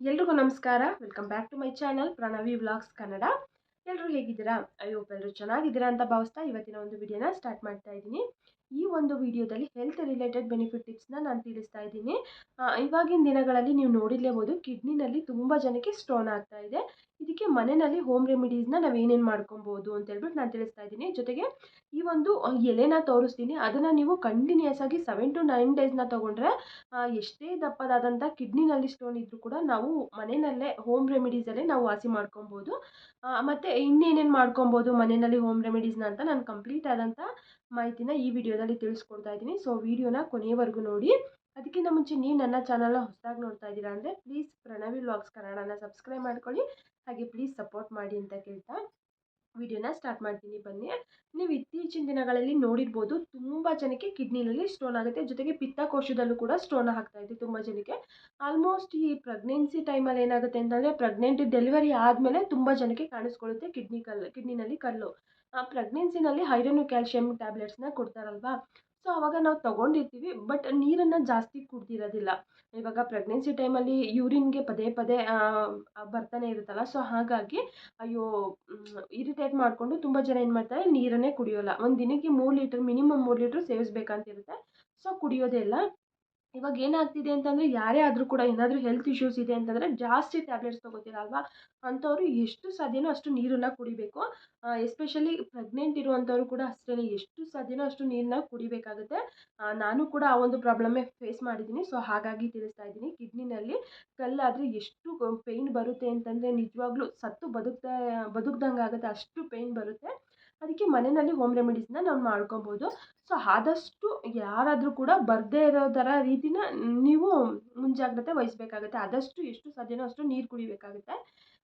ಎಲ್ರಿಗೂ ನಮಸ್ಕಾರ. Welcome back to my channel Pranavi vlogs Kannada ಎಲ್ಲರೂ ಹೇಗಿದ್ದೀರಾ? ಅಯ್ಯೋ ಎಲ್ಲರೂ ಚೆನ್ನಾಗಿದ್ದೀರಾ ಅಂತ ಭಾವಿಸ್ತಾ ಇವತ್ತಿನ ಒಂದು ವಿಡಿಯೋನ ಸ್ಟಾರ್ಟ್ ಮಾಡ್ತಾ ಇದ್ದೀನಿ. ಈ ಒಂದು ವಿಡಿಯೋದಲ್ಲಿ ಹೆಲ್ತ್ ರಿಲೇಟೆಡ್ ಬೆನಿಫಿಟ್ ಟಿಪ್ಸ್ನ ನಾನು ತಿಳಿಸ್ತಾ ಇದ್ದೀನಿ. ಇವಾಗಿನ ದಿನಗಳಲ್ಲಿ ನೀವು ನೋಡಿರ್ಲೇಬೋದು ಕಿಡ್ನಿನಲ್ಲಿ ತುಂಬ ಜನಕ್ಕೆ ಸ್ಟೋನ್ ಆಗ್ತಾ ಇದೆ. ಇದಕ್ಕೆ ಮನೆಯಲ್ಲಿ ಹೋಮ್ ರೆಮಿಡೀಸ್ನ ನಾವು ಏನೇನು ಮಾಡ್ಕೊಬೋದು ಅಂತ ಹೇಳ್ಬಿಟ್ಟು ನಾನು ತಿಳಿಸ್ತಾ ಇದ್ದೀನಿ. ಜೊತೆಗೆ ಈ ಒಂದು ಎಲೆನ ತೋರಿಸ್ತೀನಿ. ಅದನ್ನು ನೀವು ಕಂಟಿನ್ಯೂಸ್ ಆಗಿ ಸೆವೆನ್ ಟು ನೈನ್ ಡೇಸ್ನ ತೊಗೊಂಡ್ರೆ ಎಷ್ಟೇ ದಪ್ಪದಾದಂಥ ಕಿಡ್ನಿನಲ್ಲಿ ಸ್ಟೋನ್ ಇದ್ದರೂ ಕೂಡ ನಾವು ಮನೆಯಲ್ಲೇ ಹೋಮ್ ರೆಮಿಡೀಸಲ್ಲೇ ನಾವು ವಾಸಿ ಮಾಡ್ಕೊಬೋದು. ಮತ್ತು ಇನ್ನೇನೇನು ಮಾಡ್ಕೊಬೋದು ಮನೆಯಲ್ಲಿ ಹೋಮ್ ರೆಮಿಡೀಸ್ನ ಅಂತ ನಾನು ಕಂಪ್ಲೀಟ್ ಆದಂಥ ಮಾಹಿತಿನ ಈ ವಿಡಿಯೋದಲ್ಲಿ ತಿಳಿಸ್ಕೊಡ್ತಾ ಇದ್ದೀನಿ. ಸೊ ವಿಡಿಯೋನ ಕೊನೆಯವರೆಗೂ ನೋಡಿ. ಅದಕ್ಕಿಂತ ಮುಂಚೆ ನೀವು ನನ್ನ ಚಾನಲ್ನ ಹೊಸದಾಗಿ ನೋಡ್ತಾ ಇದ್ದೀರಾ ಅಂದರೆ ಪ್ಲೀಸ್ ಪ್ರಣವಿ ವ್ಲಾಗ್ಸ್ ಕನ್ನಡನ ಸಬ್ಸ್ಕ್ರೈಬ್ ಮಾಡ್ಕೊಳ್ಳಿ. ಹಾಗೆ ಪ್ಲೀಸ್ ಸಪೋರ್ಟ್ ಮಾಡಿ ಅಂತ ಕೇಳ್ತಾ ವಿಡಿಯೋನ ಸ್ಟಾರ್ಟ್ ಮಾಡ್ತೀನಿ ಬನ್ನಿ. ನೀವು ಇತ್ತೀಚಿನ ದಿನಗಳಲ್ಲಿ ನೋಡಿರ್ಬೋದು ತುಂಬ ಜನಕ್ಕೆ ಕಿಡ್ನಿನಲ್ಲಿ ಸ್ಟೋನ್ ಆಗುತ್ತೆ. ಜೊತೆಗೆ ಪಿತ್ತಕೋಶದಲ್ಲೂ ಕೂಡ ಸ್ಟೋನ್ ಆಗ್ತಾ ಇದೆ ತುಂಬ ಜನಕ್ಕೆ. ಆಲ್ಮೋಸ್ಟ್ ಈ ಪ್ರೆಗ್ನೆನ್ಸಿ ಟೈಮಲ್ಲಿ ಏನಾಗುತ್ತೆ ಅಂತಂದರೆ ಪ್ರೆಗ್ನೆಂಟ್ ಡೆಲಿವರಿ ಆದಮೇಲೆ ತುಂಬ ಜನಕ್ಕೆ ಕಾಣಿಸ್ಕೊಳ್ಳುತ್ತೆ ಕಿಡ್ನಿ ಕಲ್ಲು ಕಿಡ್ನಿನಲ್ಲಿ ಕಲ್ಲು. ಆ ಪ್ರೆಗ್ನೆನ್ಸಿನಲ್ಲಿ ಐರನ್, ಕ್ಯಾಲ್ಶಿಯಂ ಟ್ಯಾಬ್ಲೆಟ್ಸ್ನ ಕೊಡ್ತಾರಲ್ವಾ? ಸೊ ಅವಾಗ ನಾವು ತಗೊಂಡಿರ್ತೀವಿ ಬಟ್ ನೀರನ್ನು ಜಾಸ್ತಿ ಕುಡ್ದಿರೋದಿಲ್ಲ. ಇವಾಗ ಪ್ರೆಗ್ನೆನ್ಸಿ ಟೈಮಲ್ಲಿ ಯೂರಿನ್ಗೆ ಪದೇ ಪದೇ ಬರ್ತಾನೆ ಇರುತ್ತಲ್ಲ ಸೊ ಹಾಗಾಗಿ ಅಯ್ಯೋ ಇರಿಟೇಟ್ ಮಾಡಿಕೊಂಡು ತುಂಬ ಜನ ಏನು ಮಾಡ್ತಾರೆ, ನೀರನ್ನೇ ಕುಡಿಯೋಲ್ಲ. ಒಂದು ದಿನಕ್ಕೆ ಮೂರು ಲೀಟ್ರ್ ಮಿನಿಮಮ್ ಮೂರು ಲೀಟ್ರ್ ಸೇವಿಸ್ಬೇಕಂತ ಇರುತ್ತೆ ಸೊ ಕುಡಿಯೋದೇ ಇಲ್ಲ. ಇವಾಗ ಏನಾಗ್ತಿದೆ ಅಂತಂದರೆ ಯಾರೇ ಆದರೂ ಕೂಡ ಏನಾದರೂ ಹೆಲ್ತ್ ಇಶ್ಯೂಸ್ ಇದೆ ಅಂತಂದರೆ ಜಾಸ್ತಿ ಟ್ಯಾಬ್ಲೆಟ್ಸ್ ತೊಗೋತೀರ ಅಲ್ವಾ? ಅಂಥವ್ರು ಎಷ್ಟು ಸಾಧ್ಯನೋ ಅಷ್ಟು ನೀರನ್ನು ಕುಡಿಬೇಕು. ಎಸ್ಪೆಷಲಿ ಪ್ರೆಗ್ನೆಂಟ್ ಇರುವಂಥವ್ರು ಕೂಡ ಅಷ್ಟೇ ಎಷ್ಟು ಸಾಧ್ಯನೋ ಅಷ್ಟು ನೀರನ್ನ ಕುಡಿಬೇಕಾಗುತ್ತೆ. ನಾನು ಕೂಡ ಆ ಒಂದು ಪ್ರಾಬ್ಲಮ್ಮೇ ಫೇಸ್ ಮಾಡಿದ್ದೀನಿ. ಸೊ ಹಾಗಾಗಿ ತಿಳಿಸ್ತಾ ಇದ್ದೀನಿ. ಕಿಡ್ನಿನಲ್ಲಿ ಕಲ್ಲಾದರೆ ಎಷ್ಟು ಪೇಯ್ನ್ ಬರುತ್ತೆ ಅಂತಂದರೆ ನಿಜವಾಗ್ಲೂ ಸತ್ತು ಬದುಕ್ತಾ ಬದುಕ್ದಂಗೆ ಆಗುತ್ತೆ ಅಷ್ಟು ಪೇಯ್ನ್ ಬರುತ್ತೆ. ಅದಕ್ಕೆ ಮನೆಯಲ್ಲಿ ಹೋಮ್ ರೆಮಿಡೀಸ್ನ ನಾವು ಮಾಡ್ಕೊಬೋದು. ಸೊ ಆದಷ್ಟು ಯಾರಾದರೂ ಕೂಡ ಬರದೇ ಇರೋ ಥರ ರೀತಿನ ನೀವು ಮುಂಜಾಗ್ರತೆ ವಹಿಸ್ಬೇಕಾಗುತ್ತೆ. ಆದಷ್ಟು ಎಷ್ಟು ಸಾಧ್ಯನೋ ಅಷ್ಟು ನೀರು ಕುಡಿಬೇಕಾಗುತ್ತೆ.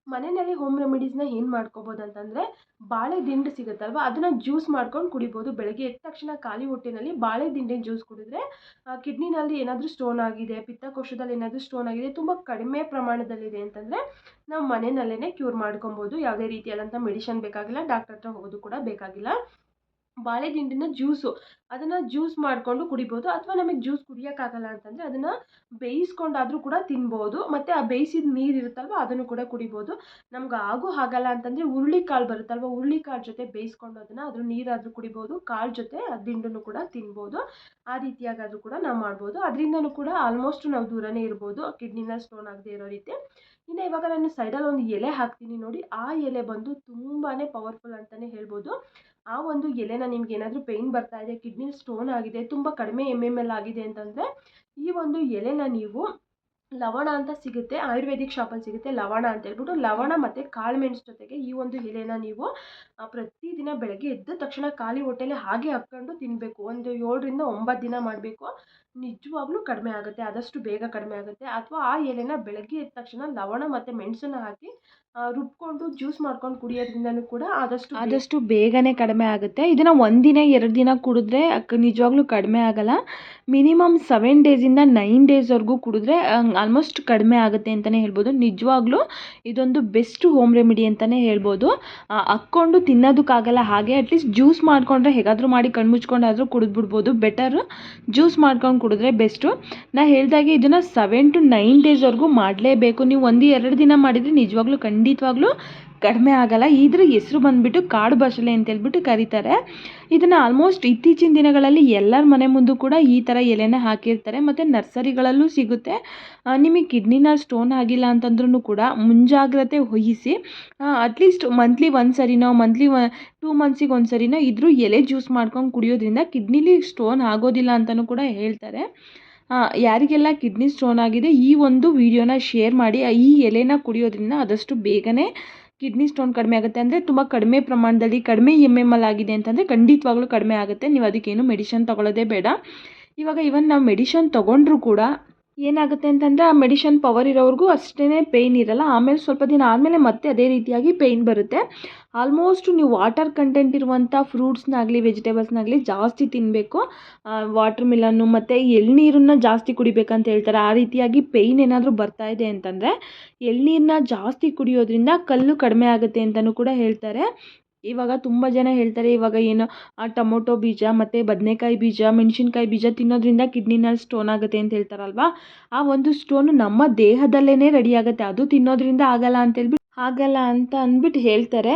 ಮನೆಯಲ್ಲಿ ಹೋಮ್ ರೆಮಿಡೀಸ್ನ ಏನು ಮಾಡ್ಕೊಬೋದು ಅಂತಂದರೆ ಬಾಳೆ ದಿಂಡು ಸಿಗುತ್ತಲ್ವ? ಅದನ್ನು ಜ್ಯೂಸ್ ಮಾಡ್ಕೊಂಡು ಕುಡಿಬೋದು. ಬೆಳಗ್ಗೆ ಎದ್ದ ತಕ್ಷಣ ಖಾಲಿ ಹೊಟ್ಟೆನಲ್ಲಿ ಬಾಳೆ ದಿಂಡಿನ ಜ್ಯೂಸ್ ಕುಡಿದ್ರೆ ಕಿಡ್ನಿನಲ್ಲಿ ಏನಾದರೂ ಸ್ಟೋನ್ ಆಗಿದೆ, ಪಿತ್ತಕೋಶದಲ್ಲಿ ಏನಾದರೂ ಸ್ಟೋನ್ ಆಗಿದೆ, ತುಂಬ ಕಡಿಮೆ ಪ್ರಮಾಣದಲ್ಲಿದೆ ಅಂತಂದರೆ ನಾವು ಮನೆಯಲ್ಲೇ ಕ್ಯೂರ್ ಮಾಡ್ಕೊಬೋದು. ಯಾವುದೇ ರೀತಿಯಾದಂಥ ಮೆಡಿಷನ್ ಬೇಕಾಗಿಲ್ಲ ಡಾಕ್ಟರ್ ಹತ್ರ ಹೋಗೋದು ಕೂಡ ಬೇಕಾಗಿಲ್ಲ. ಬಾಳೆ ದಿಂಡಿನ ಜ್ಯೂಸು. ಅದನ್ನು ಜ್ಯೂಸ್ ಮಾಡಿಕೊಂಡು ಕುಡಿಬೋದು ಅಥವಾ ನಮಗೆ ಜ್ಯೂಸ್ ಕುಡಿಯೋಕ್ಕಾಗಲ್ಲ ಅಂತಂದರೆ ಅದನ್ನು ಬೇಯಿಸ್ಕೊಂಡಾದರೂ ಕೂಡ ತಿನ್ಬೋದು. ಮತ್ತು ಆ ಬೇಯಿಸಿದ ನೀರು ಇರುತ್ತಲ್ವ ಅದನ್ನು ಕೂಡ ಕುಡಿಬೋದು. ನಮ್ಗೆ ಆಗೂ ಆಗಲ್ಲ ಅಂತಂದರೆ ಹುರುಳಿಕಾಳು ಬರುತ್ತಲ್ವ ಹುರುಳಿಕಾಳು ಜೊತೆ ಬೇಯಿಸ್ಕೊಂಡು ಅದನ್ನು ಅದ್ರ ನೀರಾದರೂ ಕುಡಿಬೋದು, ಕಾಳು ಜೊತೆ ಆ ದಿಂಡನ್ನು ಕೂಡ ತಿನ್ಬೋದು. ಆ ರೀತಿಯಾಗಾದರೂ ಕೂಡ ನಾವು ಮಾಡ್ಬೋದು. ಅದರಿಂದನೂ ಕೂಡ ಆಲ್ಮೋಸ್ಟ್ ನಾವು ದೂರನೇ ಇರ್ಬೋದು, ಕಿಡ್ನಿನ ಸ್ಟೋನ್ ಆಗದೆ ಇರೋ ರೀತಿ. ಇನ್ನು ಇವಾಗ ನಾನು ಸೈಡಲ್ಲಿ ಒಂದು ಎಲೆ ಹಾಕ್ತೀನಿ ನೋಡಿ. ಆ ಎಲೆ ಬಂದು ತುಂಬಾ ಪವರ್ಫುಲ್ ಅಂತಲೇ ಹೇಳ್ಬೋದು. ಆ ಒಂದು ಎಲೆನ ನಿಮ್ಗೆ ಏನಾದರೂ ಪೇಯ್ನ್ ಬರ್ತಾ ಇದೆ ಕಿಡ್ನಿ ಸ್ಟೋನ್ ಆಗಿದೆ, ತುಂಬ ಕಡಿಮೆ ಎಂ ಎಂ ಎಲ್ ಆಗಿದೆ ಅಂತಂದರೆ ಈ ಒಂದು ಎಲೆನ ನೀವು ಲವಣ ಅಂತ ಸಿಗುತ್ತೆ, ಆಯುರ್ವೇದಿಕ್ ಶಾಪಲ್ಲಿ ಸಿಗುತ್ತೆ ಲವಣ ಅಂತ ಹೇಳ್ಬಿಟ್ಟು ಲವಣ ಮತ್ತು ಕಾಳುಮೆಣಸು ಜೊತೆಗೆ ಈ ಒಂದು ಎಲೆನ ನೀವು ಪ್ರತಿದಿನ ಬೆಳಗ್ಗೆ ಎದ್ದ ತಕ್ಷಣ ಖಾಲಿ ಹೊಟ್ಟೆಲಿ ಹಾಗೆ ಹಾಕ್ಕೊಂಡು ತಿನ್ನಬೇಕು ಒಂದು ಏಳರಿಂದ ಒಂಬತ್ತು ದಿನ ಮಾಡಬೇಕು. ನಿಜವಾಗ್ಲೂ ಕಡಿಮೆ ಆಗುತ್ತೆ, ಆದಷ್ಟು ಬೇಗ ಕಡಿಮೆ ಆಗುತ್ತೆ. ಅಥವಾ ಆ ಎಲೆನ ಬೆಳಗ್ಗೆ ಎದ್ದ ತಕ್ಷಣ ಲವಣ ಮತ್ತು ಮೆಣಸನ್ನ ಹಾಕಿ ರುಬ್ಕೊಂಡು ಜ್ಯೂಸ್ ಮಾಡ್ಕೊಂಡು ಕುಡಿಯೋದ್ರಿಂದನೂ ಕೂಡ ಆದಷ್ಟು ಆದಷ್ಟು ಬೇಗನೆ ಕಡಿಮೆ ಆಗುತ್ತೆ. ಇದನ್ನು ಒಂದಿನ ಎರಡು ದಿನ ಕುಡಿದ್ರೆ ನಿಜವಾಗ್ಲೂ ಕಡಿಮೆ ಆಗಲ್ಲ. ಮಿನಿಮಮ್ ಸೆವೆನ್ ಡೇಸಿಂದ ನೈನ್ ಡೇಸ್ವರೆಗೂ ಕುಡಿದ್ರೆ ಆಲ್ಮೋಸ್ಟ್ ಕಡಿಮೆ ಆಗುತ್ತೆ ಅಂತಲೇ ಹೇಳ್ಬೋದು. ನಿಜವಾಗ್ಲೂ ಇದೊಂದು ಬೆಸ್ಟ್ ಹೋಮ್ ರೆಮಿಡಿ ಅಂತಲೇ ಹೇಳ್ಬೋದು. ಹಾಕ್ಕೊಂಡು ತಿನ್ನೋದಕ್ಕಾಗಲ್ಲ ಹಾಗೆ ಅಟ್ಲೀಸ್ಟ್ ಜ್ಯೂಸ್ ಮಾಡಿಕೊಂಡ್ರೆ ಹೇಗಾದರೂ ಮಾಡಿ ಕಣ್ಮುಚ್ಕೊಂಡಾದರೂ ಕುಡಿದ್ಬಿಡ್ಬೋದು. ಬೆಟರ್ ಜ್ಯೂಸ್ ಮಾಡ್ಕೊಂಡು ಕುಡಿದ್ರೆ ಬೆಸ್ಟು ನಾ ಹೇಳಿದಾಗೆ ಇದನ್ನು ಸೆವೆನ್ ಟು ನೈನ್ ಡೇಸ್ವರೆಗೂ ಮಾಡಲೇಬೇಕು. ನೀವು ಒಂದು, ಎರಡು ದಿನ ಮಾಡಿದರೆ ನಿಜವಾಗ್ಲೂ ಖಂಡಿತವಾಗ್ಲೂ ಕಡಿಮೆ ಆಗಲ್ಲ. ಇದ್ರ ಹೆಸರು ಬಂದುಬಿಟ್ಟು ಕಾಡು ಬಸಳೆ ಅಂತ ಹೇಳ್ಬಿಟ್ಟು ಕರೀತಾರೆ. ಇದನ್ನು ಆಲ್ಮೋಸ್ಟ್ ಇತ್ತೀಚಿನ ದಿನಗಳಲ್ಲಿ ಎಲ್ಲರ ಮನೆ ಮುಂದೂ ಕೂಡ ಈ ಥರ ಎಲೆನ ಹಾಕಿರ್ತಾರೆ. ಮತ್ತು ನರ್ಸರಿಗಳಲ್ಲೂ ಸಿಗುತ್ತೆ. ನಿಮಗೆ ಕಿಡ್ನಿನ ಸ್ಟೋನ್ ಆಗಿಲ್ಲ ಅಂತಂದ್ರೂ ಕೂಡ ಮುಂಜಾಗ್ರತೆ ವಹಿಸಿ ಅಟ್ಲೀಸ್ಟ್ ಮಂತ್ಲಿ ಒಂದು ಸರಿನೋ ಮಂತ್ಲಿ ಟೂ ಮಂತ್ಸಿಗೆ ಒಂದು ಸರಿನೋ ಇದ್ರೂ ಎಲೆ ಜ್ಯೂಸ್ ಮಾಡ್ಕೊಂಡು ಕುಡಿಯೋದ್ರಿಂದ ಕಿಡ್ನಿಲಿ ಸ್ಟೋನ್ ಆಗೋದಿಲ್ಲ ಅಂತಲೂ ಕೂಡ ಹೇಳ್ತಾರೆ. ಯಾರಿಗೆಲ್ಲ ಕಿಡ್ನಿ ಸ್ಟೋನ್ ಆಗಿದೆ, ಈ ಒಂದು ವಿಡಿಯೋನ ಶೇರ್ ಮಾಡಿ ಈ ಎಲೆನ ಕುಡಿಯೋದ್ರಿಂದ ಆದಷ್ಟು ಬೇಗನೆ ಕಿಡ್ನಿ ಸ್ಟೋನ್ ಕಡಿಮೆ ಆಗುತ್ತೆ. ಅಂದರೆ ತುಂಬ ಕಡಿಮೆ ಪ್ರಮಾಣದಲ್ಲಿ, ಕಡಿಮೆ ಎಂ ಎಂ ಎಲ್ ಆಗಿದೆ ಅಂತಂದರೆ ಖಂಡಿತವಾಗ್ಲೂ ಕಡಿಮೆ ಆಗುತ್ತೆ. ನೀವು ಅದಕ್ಕೇನು ಮೆಡಿಷನ್ ತೊಗೊಳ್ಳೋದೇ ಬೇಡ. ಇವಾಗ ಇವನ್ ನಾವು ಮೆಡಿಷನ್ ತೊಗೊಂಡ್ರೂ ಕೂಡ ಏನಾಗುತ್ತೆ ಅಂತಂದರೆ ಆ ಮೆಡಿಷನ್ ಪವರ್ ಇರೋವ್ರಿಗೂ ಅಷ್ಟೇ ಪೇಯ್ನ್ ಇರಲ್ಲ. ಆಮೇಲೆ ಸ್ವಲ್ಪ ದಿನ ಆದಮೇಲೆ ಮತ್ತೆ ಅದೇ ರೀತಿಯಾಗಿ ಪೇಯ್ನ್ ಬರುತ್ತೆ. ಆಲ್ಮೋಸ್ಟ್ ನೀವು ವಾಟರ್ ಕಂಟೆಂಟ್ ಇರುವಂಥ ಫ್ರೂಟ್ಸ್ನಾಗಲಿ, ವೆಜಿಟೇಬಲ್ಸ್ನಾಗಲಿ ಜಾಸ್ತಿ ತಿನ್ನಬೇಕು ವಾಟರ್ ಮಿಲನ್ನು ಮತ್ತು ಎಳ್ನೀರನ್ನ ಜಾಸ್ತಿ ಕುಡಿಬೇಕಂತ ಹೇಳ್ತಾರೆ. ಆ ರೀತಿಯಾಗಿ ಪೇಯ್ನ್ ಏನಾದರೂ ಬರ್ತಾ ಇದೆ ಅಂತಂದರೆ ಎಳ್ನೀರನ್ನ ಜಾಸ್ತಿ ಕುಡಿಯೋದ್ರಿಂದ ಕಲ್ಲು ಕಡಿಮೆ ಆಗುತ್ತೆ ಅಂತಲೂ ಕೂಡ ಹೇಳ್ತಾರೆ. ಇವಾಗ ತುಂಬ ಜನ ಹೇಳ್ತಾರೆ, ಇವಾಗ ಏನು, ಆ ಟೊಮೊಟೊ ಬೀಜ ಮತ್ತು ಬದನೆಕಾಯಿ ಬೀಜ, ಮೆಣಸಿನ್ಕಾಯಿ ಬೀಜ ತಿನ್ನೋದ್ರಿಂದ ಕಿಡ್ನಿನಲ್ಲಿ ಸ್ಟೋನ್ ಆಗುತ್ತೆ ಅಂತ ಹೇಳ್ತಾರಲ್ವಾ? ಆ ಒಂದು ಸ್ಟೋನು ನಮ್ಮ ದೇಹದಲ್ಲೇ ರೆಡಿ ಆಗುತ್ತೆ, ಅದು ತಿನ್ನೋದ್ರಿಂದ ಆಗಲ್ಲ ಅಂತೇಳ್ಬಿಟ್ಟು ಆಗಲ್ಲ ಅಂತ ಅಂದ್ಬಿಟ್ಟು ಹೇಳ್ತಾರೆ.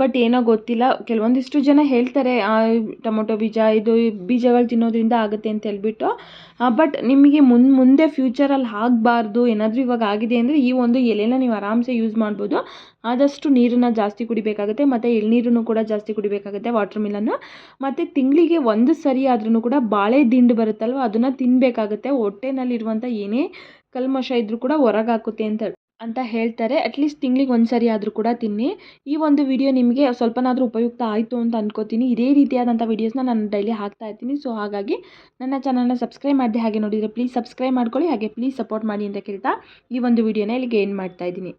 ಬಟ್ ಏನೋ ಗೊತ್ತಿಲ್ಲ. ಕೆಲವೊಂದಿಷ್ಟು ಜನ ಹೇಳ್ತಾರೆ ಟೊಮೊಟೊ ಬೀಜ, ಇದು ಬೀಜಗಳು ತಿನ್ನೋದ್ರಿಂದ ಆಗುತ್ತೆ ಅಂತ ಹೇಳ್ಬಿಟ್ಟು. ಬಟ್ ನಿಮಗೆ ಮುನ್, ಮುಂದೆ ಫ್ಯೂಚರಲ್ಲಿ ಆಗಬಾರ್ದು, ಏನಾದರೂ ಇವಾಗ ಆಗಿದೆ ಅಂದರೆ ಈ ಒಂದು ಎಲೆನ ನೀವು ಆರಾಮ್ಸೆ ಯೂಸ್ ಮಾಡ್ಬೋದು. ಆದಷ್ಟು ನೀರನ್ನು ಜಾಸ್ತಿ ಕುಡಿಬೇಕಾಗುತ್ತೆ, ಮತ್ತು ಎಳ್ನೀರನ್ನು ಕೂಡ ಜಾಸ್ತಿ ಕುಡಿಬೇಕಾಗುತ್ತೆ ವಾಟ್ರ್ ಮಿಲನ್ನು ಮತ್ತು ತಿಂಗಳಿಗೆ ಒಂದು ಸರಿ ಆದ್ರೂ ಕೂಡ ಬಾಳೆ ದಿಂಡು ಬರುತ್ತಲ್ವ, ಅದನ್ನು ತಿನ್ನಬೇಕಾಗುತ್ತೆ ಹೊಟ್ಟೆನಲ್ಲಿರುವಂಥ ಏನೇ ಕಲ್ಮಶ ಇದ್ದರೂ ಕೂಡ ಹೊರಗಾಕುತ್ತೆ ಅಂತ ಅಂತ ಹೇಳ್ತಾರೆ. ಅಟ್ಲೀಸ್ಟ್ ತಿಂಗ್ಳಿಗೆ ಒಂದು ಸರಿ ಆದರೂ ಕೂಡ ತಿನ್ನಿ. ಈ ಒಂದು ವಿಡಿಯೋ ನಿಮಗೆ ಸ್ವಲ್ಪನಾದರೂ ಉಪಯುಕ್ತ ಆಯಿತು ಅಂತ ಅನ್ಕೋತೀನಿ. ಇದೇ ರೀತಿಯಾದಂಥ ವೀಡಿಯೋಸ್ನ ನಾನು ಡೈಲಿ ಹಾಕ್ತಾ ಇರ್ತೀನಿ. ಸೊ ಹಾಗಾಗಿ ನನ್ನ ಚಾನಲ್ನ ಸಬ್ಸ್ಕ್ರೈಬ್ ಮಾಡಿದೆ ಹಾಗೆ ನೋಡಿದರೆ ಪ್ಲೀಸ್ ಸಬ್ಸ್ಕ್ರೈಬ್ ಮಾಡ್ಕೊಳ್ಳಿ. ಹಾಗೆ ಪ್ಲೀಸ್ ಸಪೋರ್ಟ್ ಮಾಡಿ ಅಂತ ಕೇಳ್ತಾ ಈ ಒಂದು ವಿಡಿಯೋನ ಇಲ್ಲಿಗೆ ಏನು ಮಾಡ್ತಾ ಇದ್ದೀನಿ.